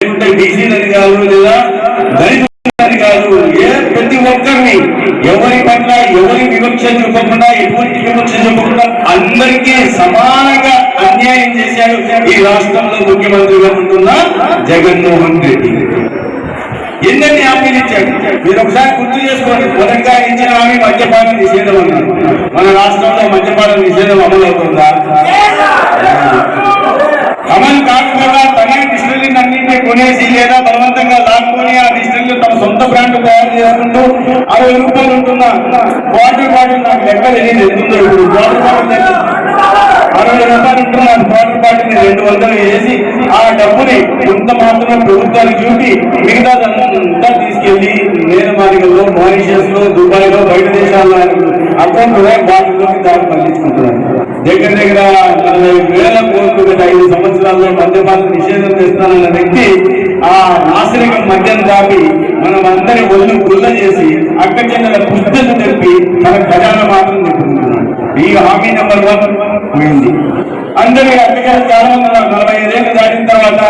బీసీలని కాదు లేదా దళితులని కాదు ఏ ప్రతి ఒక్కరిని ఎవరి పట్ల ఎవరి వివక్ష చూపకుండా ఎటువంటి వివక్ష చూపకుండా అందరికీ సమానంగా అన్యాయం చేశాడు ఈ రాష్ట్రంలో ముఖ్యమంత్రిగా ఉంటున్న జగన్మోహన్ రెడ్డి. ఎన్నెన్ని హామీలు ఇచ్చాడు? మీరు ఒకసారి గుర్తు చేసుకోండి. మొదటిగా ఇచ్చిన హామీ మద్యపాన నిషేధం అన్నారు. మన రాష్ట్రంలో మద్యపాన నిషేధం అమలవుతుందా? కొనేసి లేదా బలవంతంగా లాక్కొని ఆ డిస్టిల్ని తమ సొంత బ్రాండ్ తయారు చేసుకుంటూ అరవై రూపాయలు ఉంటున్న వాటర్ బాటిల్ నాకు లెక్క తెలియదు ఎందుకు వాటర్ బాటిల్ అరవై రూపాయలు ఉంటున్న వాటర్ బాటిల్ రెండు వందలు వేసి ఆ డబ్బుని కొంత మాత్రం ప్రభుత్వానికి చూపి మిగతాదంతా తీసుకెళ్ళి నేల మార్గంలో మారిషియస్లో దుబాయ్లో బయట దేశాల్లో అకౌంట్ బాటిల్లోకి దాన్ని మళ్ళించుకుంటున్నారు దగ్గర దగ్గర నలభై వేల గత ఐదు సంవత్సరాల్లో మద్యపాన నిషేధం చేస్తానన్న వ్యక్తి ఆ నాశనికం మద్యం దాపి మనం అందరి ఒళ్ళు గుల్ల చేసి అక్క చెల్లెల పుస్తకం తెప్పి మన ఖజాన మాత్రం నింపుకుంటున్నాడు ఈ హామీ నెంబర్ వన్ పోయింది. అందరి అక్కగారు చాలా మంది నలభై ఐదేళ్ళు దాటిన తర్వాత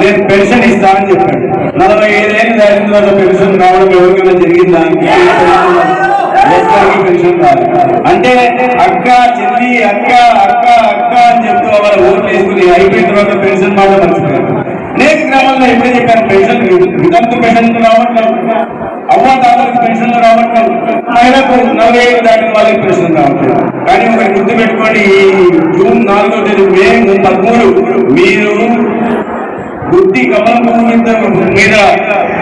నేను పెన్షన్ ఇస్తా అని చెప్పాడు. నలభై ఐదేళ్ళు దాటిన తర్వాత పెన్షన్ రావడం ఎవరికైనా జరిగిందా? ఒక్కరికి పెన్షన్ అంటే అక్క చెల్లి అక్క అక్క అక్క అని చెప్తూ వాళ్ళ ఓట్లు వేసుకుని అయిపోయిన తర్వాత పెన్షన్ మాట మర్చిపోయారు. అనేక గ్రామాల్లో ఎప్పుడే చెప్పాను పెన్షన్ వితంతు పెన్షన్ రావట్లేదు. అవ్వ తాతలకు పెన్షన్లు రావట్లేదు. మహిళకు నలభై ఏళ్ళు దాటిన వాళ్ళకి పెన్షన్ రావట్లేదు. కానీ ఒకటి గుర్తుపెట్టుకోండి ఈ జూన్ నాలుగో తేదీ మే పదమూడు మీరు గుడ్డి కమలం మీద మీద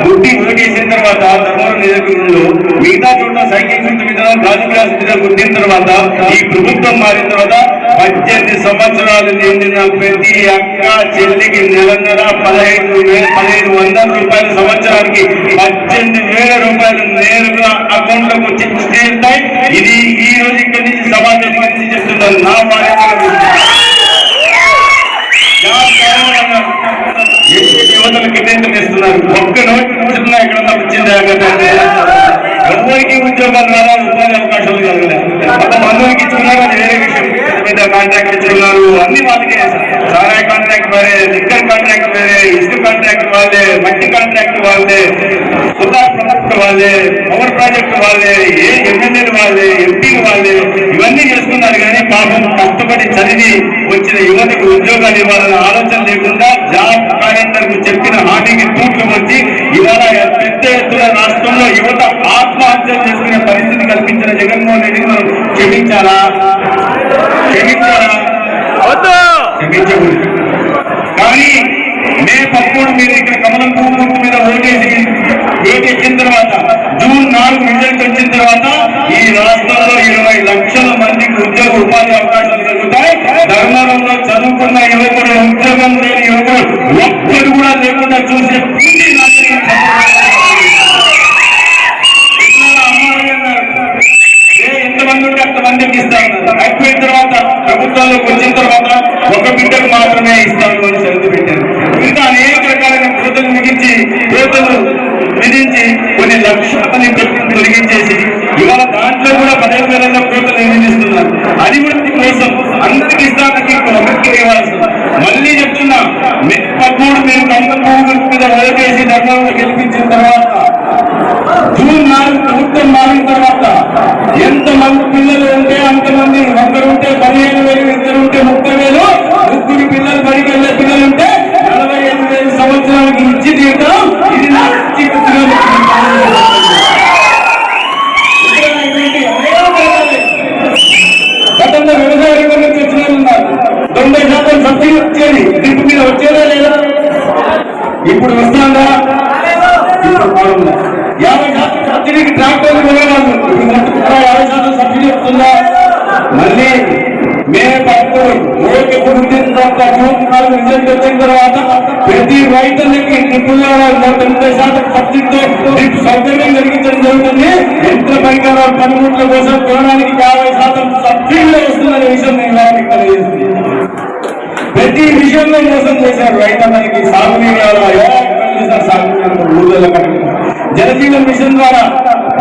గుడ్డి ఓటేసిన తర్వాత ధర్మవరం నియోజకవర్గంలో గుర్తు మీద గాజు గుర్తిన తర్వాత ఈ ప్రభుత్వం మారిన తర్వాత పద్దెనిమిది సంవత్సరాలు నిండిన ప్రతి అక్క చెల్లికి నెల నెల పదహైదు వేల పదహైదు వందల రూపాయల సంవత్సరానికి పద్దెనిమిది వేల రూపాయలు నేరుగా అకౌంట్లోకి వచ్చి చేస్తాయి ఇది ఈ రోజు ఇక్కడి నుంచి సమాజం నుంచి చెప్తున్నాను నా బాధ్యత. కొంతమందికి ఇచ్చుకున్నారు అది వేరే విషయం. పెద్ద కాంట్రాక్ట్ ఇచ్చుకున్నారు అన్ని వాళ్ళకే. సారాయి కాంట్రాక్ట్ వేరే లిక్కర్ కాంట్రాక్ట్ వేరే ఇసుక కాంట్రాక్ట్ వాళ్ళే మట్టి కాంట్రాక్ట్ వాళ్ళే సుధార్ ప్రాజెక్ట్ వాళ్ళే పవర్ ప్రాజెక్ట్ వాళ్ళే ఏ ఎమ్మెల్యేలు వాళ్ళే ఎంపీలు వాళ్ళే ఇవన్నీ చేస్తున్నారు. కానీ పాపం కష్టపడి చదివి వచ్చిన యువతకు ఉద్యోగాలు ఇవ్వాలనే ఆలోచన లేకుండా జాబ్ క్యాలెండర్కు చెప్పిన హామీకి తూట్లు వచ్చి ఇవాళ పెద్ద ఎత్తున రాష్ట్రంలో యువత ఆత్మహత్యలు చేసుకునే పరిస్థితి కల్పించిన జగన్మోహన్ రెడ్డిని మనం క్షమించాలా? క్షమించాలా? క్షమించకూడదు. కానీ మే పదమూడు మీరు ఇక్కడ కమలం పువ్వు గుర్తు మీద ఓటేసి ఓటేసిన తర్వాత జూన్ నాలుగు రిజల్ట్ వచ్చిన తర్వాత ఈ రాష్ట్రంలో ఇరవై లక్షల మందికి ఉద్యోగ ఉపాధి అవకాశాలు కలుగుతాయి. ధర్మవరంలో చదువుకున్న యువకుడు అయిపోయిన తర్వాత ప్రభుత్వంలోకి వచ్చిన తర్వాత ఒక బిడ్డకు మాత్రమే ఇస్తాను అని షరతు పెట్టారు. ఇంకా అనేక రకాలైన కోతలు మిగించి కోతలు విధించి కొన్ని లక్షలని తొలగించేసి ఇవాళ దాంట్లో కూడా పదహైదు వేల కోతలు నిర్మిస్తున్నారు అభివృద్ధి కోసం అందరికి ఇస్తానికి ఒకరికి ఇవ్వాల్సింది మళ్ళీ చెప్తున్నా మే మీరు కమ్మకం మీద ఓటేసి ధర్మంలో గెలిపించిన తర్వాత శాతం సబ్సిడీకి ట్రాక్టర్లు కొనేవాళ్ళు ఇప్పుడు మొత్తం కూడా యాభై శాతం సబ్సిడీ వస్తుందా మళ్ళీ మే పదమూడు ఓకే పుట్టిన తర్వాత జూన్ నాలుగు రిజల్ట్ వచ్చిన తర్వాత ప్రతి రైతులకి ట్రిపుల్ తొంభై శాతం సబ్సిడీతో డ్రిప్ సౌకర్యం కలిగించడం జరుగుతుంది యంత్ర పరికరాలు పనిముట్ల కోసం కొనడానికి యాభై శాతం సబ్సిడీలో వస్తుందనే విషయం నేను వారికి తెలియజేస్తుంది ప్రతి విషయంలో మోసం చేశారు రైతన్నకి సాగునీరు కావాలా? ఎక్కడ చూసినా సాగునీరు ఊళ్ళలో కట్టడం. జలజీవన్ మిషన్ ద్వారా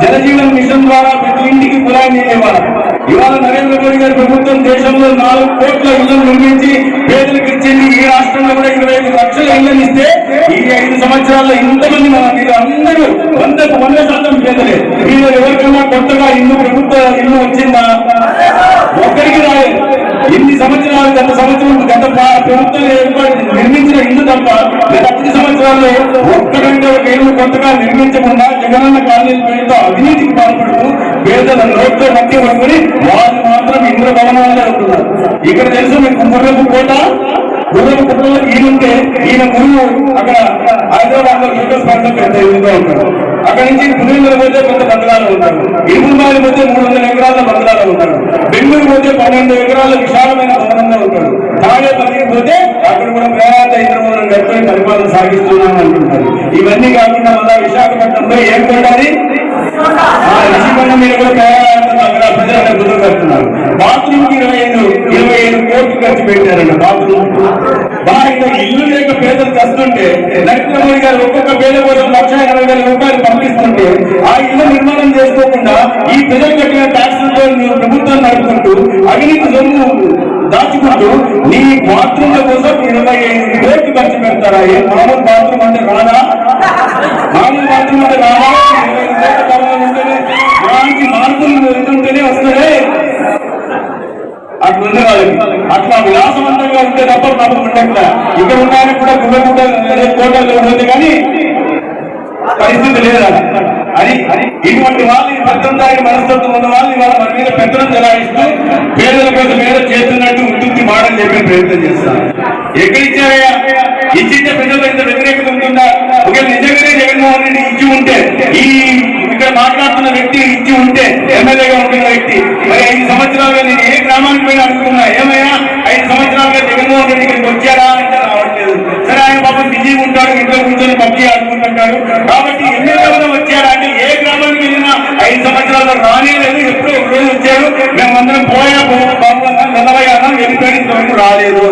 జలజీవన్ మిషన్ ద్వారా ప్రతి ఇంటికి కులాయి నీళ్ళు ఇవ్వాలి ఇవాళ నరేంద్ర మోడీ గారి ప్రభుత్వం దేశంలో నాలుగు కోట్ల ఇళ్ళను నిర్మించి పేద ఇచ్చింది ఈ రాష్ట్రంలో కూడా ఇరవై ఐదు లక్షల ఇళ్ళను ఇస్తే చూస్తే ఈ ఐదు సంవత్సరాల్లో ఇంతమంది మన మీరు అందరూ వందకు వంద శాతం పేదలే మీరు ఎవరికైనా కొత్తగా ఇల్లు ప్రభుత్వ ఇల్లు వచ్చిందా ఒక్కరికి రాలేదు ఎన్ని సంవత్సరాలు గత సంవత్సరం గత ప్రభుత్వం నిర్మించిన ఇల్లు తప్ప గత పది సంవత్సరాల్లో ఒక్కరంటే ఒక ఇల్లు కొత్తగా నిర్మించకుండా జగనన్న కాలనీ పేరుతో అవినీతికి పాల్పడుతూ పేదల నోట్లో మట్టి పడుకుని వాళ్ళు మాత్రం ఇంద్ర భవనాల్లో ఉంటున్నారు. ఇక్కడ తెలుసు మీకు గుర్రపు కోట. గుర్రపు కోటలో ఈయనంటే ఈయన గురువు అక్కడ హైదరాబాద్లో ఫోకస్ పాయింట్ పెద్ద ఇదిగా ఉంటారు. అక్కడ నుంచి పులివెందుల పోతే కొంత బంగ్లాలో ఉంటారు. ఇరుములమాలి పోతే మూడు వందల ఎకరాల బంగ్లాలో ఉంటారు. బెంగళూరు పోతే పన్నెండు ఎకరాల విశాలమైన భవనంలో ఉంటాడు అక్కడ కూడా ప్రయాణ ఇంద్రమూలం గడిపి పరిపాలన సాగిస్తున్నాం అంటుంటారు. ఇవన్నీ కాకుండా మళ్ళా విశాఖపట్నంలో ఏం పెట్టాలి? ఆ రిషికొండ మీద కూడా ప్రయాణార్థం అక్కడ గుర్తు కడుతున్నారు బాత్రూమ్కి ఇరవై ఐదు ఇరవై ఐదు కోట్లు ఖర్చు పెట్టారండి బాత్రూమ్ బాగా ఇల్లు లేక పేదలు కస్తుంటే నరేంద్ర మోడీ గారు ఒక్కొక్క పేద కోసం లక్ష ఇరవై వేల రూపాయలు పంపిస్తుంటే ఆ ఇల్లు నిర్మాణం చేసుకోకుండా ఈ ప్రజలు కట్టిన ట్యాక్సులతో ప్రభుత్వం నడుపుకుంటూ అవినీతి సొమ్ము నీ బాత్రూమ్ల కోసం ఇరవై ఐదు కోట్లు ఖర్చు పెడతారా? ఏ మామూలు బాత్రూమ్ అంటే రాదా? మామూలు బాత్రూమ్ అంటే రాదా? దానికి ఐదు కోట్ల భవనాలు ఉంటేనే ఇలాంటి మార్పులు ఎదుర్కొంటేనే వస్తాయి అట్లుంది వాళ్ళకి. అట్లా విలాసవంతంగా ఉంటే తప్ప పాపం ఉండట్లా. ఇక్కడ ఉన్నాయని కూడా గుడ్డ గుడ్డ అదే కోటల్లో ఉంటుంది కానీ పరిస్థితి లేదా అని ఇటువంటి వాళ్ళని భద్రంతాయి మనస్తత్వం ఉన్న వాళ్ళని వాళ్ళ మన మీద పెత్తనం చెలాయిస్తూ పేదల కోసం మీద చేస్తున్నట్టు ఉంటుంది మాడని చెప్పి ప్రయత్నం చేస్తారు. ఎక్కడిచ్చారయ్యా? ఇచ్చింటే ప్రజలు ఇంత వ్యతిరేకత ఉంటుందా? ఒకవేళ నిజంగానే జగన్మోహన్ రెడ్డి ఇచ్చి ఉంటే ఈ ఇక్కడ మాట్లాడుతున్న వ్యక్తి ఇచ్చి ఉంటే ఎమ్మెల్యేగా ఉంటున్న వ్యక్తి మరి ఐదు సంవత్సరాలుగా నేను ఏ గ్రామానికి పోయినా అడుగుతున్నా ఏమయ్యా? ఐదు సంవత్సరాలుగా జగన్మోహన్ రెడ్డి ఇక్కడికి వచ్చారా అంటే రావట్లేదు. సరే ఆయన పాపం బిజీ ఉంటాడు ఇంట్లో కూర్చొని పబ్జీ ఆడుకుంటుంటాడు. కాబట్టి ఎమ్మెల్యే వచ్చారా అంటే ఏ గ్రామానికి వెళ్ళినా ఐదు సంవత్సరాలు రానే లేదు. ఎప్పుడో ఒక రోజు వచ్చారు. మేమందరం పోయా బాబు అన్నాం నిలవయ్యా అన్నాం వెళ్ళిపోయి ఇంతవరకు రాలేదు.